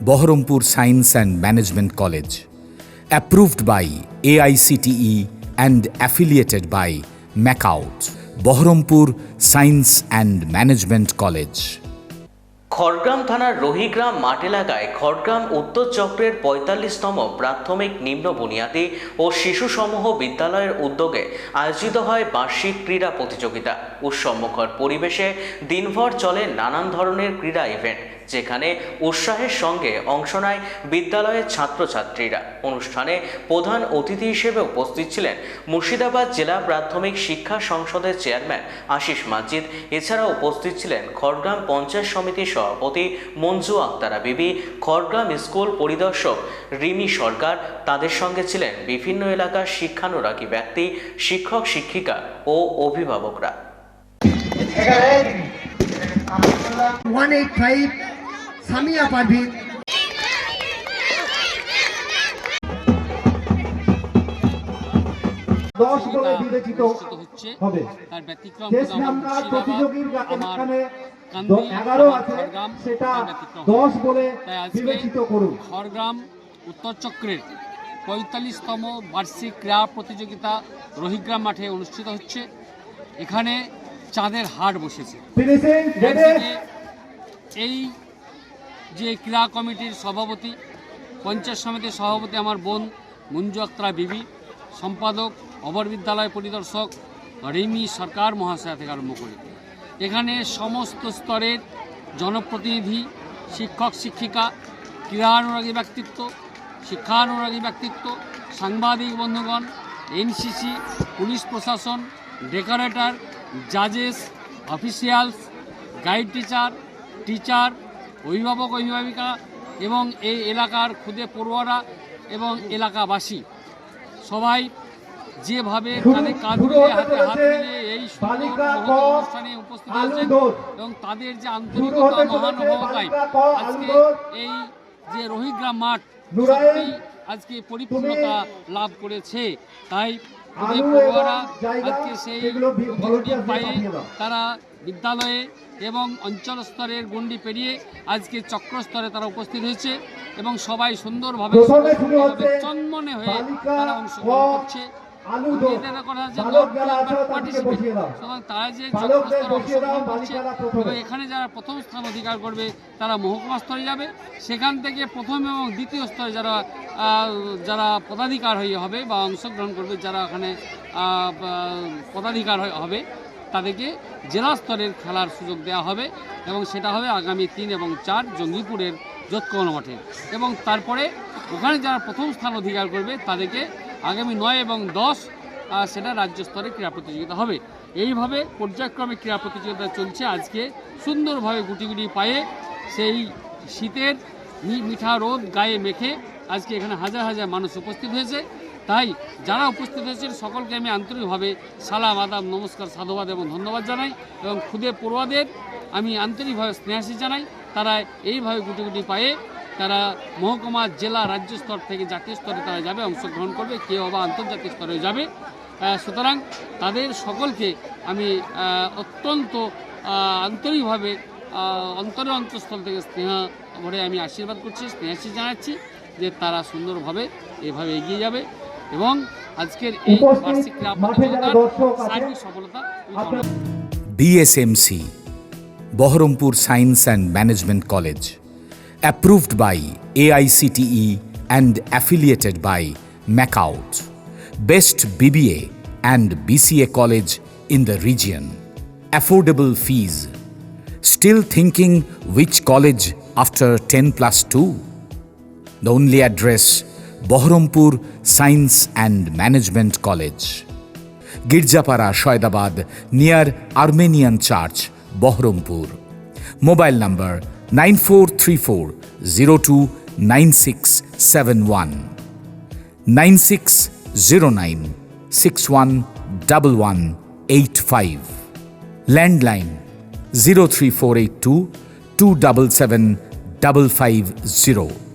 Bohrampur Science and Management College, approved by AICTE E and affiliated by MACOUT, Bohrampur Science and Management College. Khargram থানার রহিগ্রাম মাঠ এলাকায় খড়গ্রাম উত্তর চক্রের পঁয়তাল্লিশতম প্রাথমিক নিম্ন বুনিয়াদী ও শিশু সমূহ বিদ্যালয়ের উদ্যোগে আয়োজিত হয় বার্ষিক ক্রীড়া প্রতিযোগিতা উৎসবমুখর পরিবেশে দিনভর চলে নানান ধরনের ক্রীড়া ইভেন্ট যেখানে উৎসাহের সঙ্গে অংশ নেয় বিদ্যালয়ের ছাত্রছাত্রীরা। অনুষ্ঠানে প্রধান অতিথি হিসেবে উপস্থিত ছিলেন মুর্শিদাবাদ জেলা প্রাথমিক শিক্ষা সংসদের চেয়ারম্যান আশিস মাজিদ। এছাড়া উপস্থিত ছিলেন খড়গ্রাম পঞ্চায়েত সমিতির সভাপতি মঞ্জু আক্তারা বিবি খড়গ্রাম স্কুল পরিদর্শক রিমি সরকার তাদের সঙ্গে ছিলেন বিভিন্ন এলাকার শিক্ষানুরাগী ব্যক্তি শিক্ষক শিক্ষিকা ও অভিভাবকরা। One eight five Samia Parvin. দশ বলে বিবেচিত হবে। তার ব্যতিক্রম যে আমার আমরা প্রতিযোগীর এখানে এগারো আছে খড়গ্রাম, সেটা তার দশ বলে তাই আজকে বিবেচিত করুন। খড়গ্রাম উত্তর চক্রের পঁয়তাল্লিশতম বার্ষিক ক্রীড়া প্রতিযোগিতা রহিগ্রাম মাঠে অনুষ্ঠিত হচ্ছে। এখানে চাঁদের হাট বসেছে। এই যে ক্রীড়া কমিটির সভাপতি, পঞ্চায়েত সমিতির সভাপতি আমার বোন মঞ্জু আক্তারা বিবি, সম্পাদক, অবর বিদ্যালয় পরিদর্শক রিমি সরকার মহাশয়া থেকে আরম্ভ করে এখানে সমস্ত স্তরের জনপ্রতিনিধি, শিক্ষক, শিক্ষিকা, ক্রীড়ানুরাগী ব্যক্তিত্ব, শিক্ষানুরাগী ব্যক্তিত্ব, সাংবাদিক বন্ধুগণ, এনসিসি, পুলিশ প্রশাসন, ডেকোরেটর, জাজেস, অফিসিয়ালস, গাইড টিচার টিচার অভিভাবক অভিভাবিকা এবং এই এলাকার খুদে পড়ুয়ারা এবং এলাকাবাসী। সবাই যেভাবে কাঁধে কাঁধ মিলিয়ে হাতে হাত মিলিয়ে এই অনুষ্ঠানে উপস্থিত হয়েছেন এবং তাদের যে আন্তরিকতা মহানুভবতায় আজকে এই যে রোহিগ্রাম মাঠ সত্যি আজকে পরিপূর্ণতা লাভ করেছে। তাই পড়ুয়ারা আজকে সেই পায়ে তারা বিদ্যালয়ে এবং অঞ্চল স্তরের গণ্ডি পেরিয়ে আজকে চক্র স্তরে তারা উপস্থিত হয়েছে এবং সবাই সুন্দরভাবে চন্মনে হয়ে তারা অংশগ্রহণ করছে। আলু। যে যারা আছো তাদেরকে বসিয়ে দাও। তারা যে বালকদের বসিয়ে দাও, অংশগ্রহণ করছে বালিকারা প্রথমে। এখানে যারা প্রথম স্থান অধিকার করবে তারা মহকুমা স্তরে যাবে সেখান থেকে প্রথম এবং দ্বিতীয় স্তরে যারা যারা পদাধিকার হয়ে হবে বা অংশগ্রহণ করবে যারা ওখানে পদাধিকার হবে তাদেরকে জেলা স্তরের খেলার সুযোগ দেওয়া হবে এবং সেটা হবে আগামী তিন এবং চার জঙ্গিপুরের যোৎকোণ মাঠে এবং তারপরে ওখানে যারা প্রথম স্থান অধিকার করবে তাদেরকে আগামী নয় এবং দশ সেটা রাজ্য স্তরে ক্রীড়া প্রতিযোগিতা হবে। এইভাবে পর্যায়ক্রমে ক্রীড়া প্রতিযোগিতা চলছে আজকে। সুন্দরভাবে গুটি গুটি পায়ে সেই শীতের মিঠা রোদ গায়ে মেখে আজকে এখানে হাজার হাজার মানুষ উপস্থিত হয়েছে। তাই যারা উপস্থিত হয়েছেন সকলকে আমি আন্তরিকভাবে সালাম, আদাব, নমস্কার, সাধুবাদ এবং ধন্যবাদ জানাই এবং খুদে পড়ুয়াদের আমি আন্তরিকভাবে স্নেহাসী জানাই। তারা এইভাবে গুটি গুটি পায়ে তারা মহকুমা জেলা রাজ্য স্তর থেকে জাতীয় স্তরে তারা যাবে অংশগ্রহণ করবে কেউ আবার আন্তর্জাতিক স্তরে যাবে সুতরাং তাদের সকলকে আমি অত্যন্ত আন্তরিকভাবে অন্তরে অন্তঃস্থল থেকে স্নেহ ভরে আমি আশীর্বাদ করছি স্নেহাসী জানাচ্ছি যে তারা সুন্দরভাবে এভাবে এগিয়ে যাবে এবং আজকের এই উপস্থিত বার্ষিক সার্বিক সফলতা আমি আপনার কামনা করি। DSMC, Bohrampur approved by AICTE and affiliated by MACOUT, best BBA and BCA college in the region, affordable fees. Still thinking which college after 10 plus 2? The only address Bohrampur Science and Management College. Girjapara, Shoydabad, near Armenian Church, Bohrampur. Mobile number 9434 02 9671 9609 611185. Landline 03482 277 550.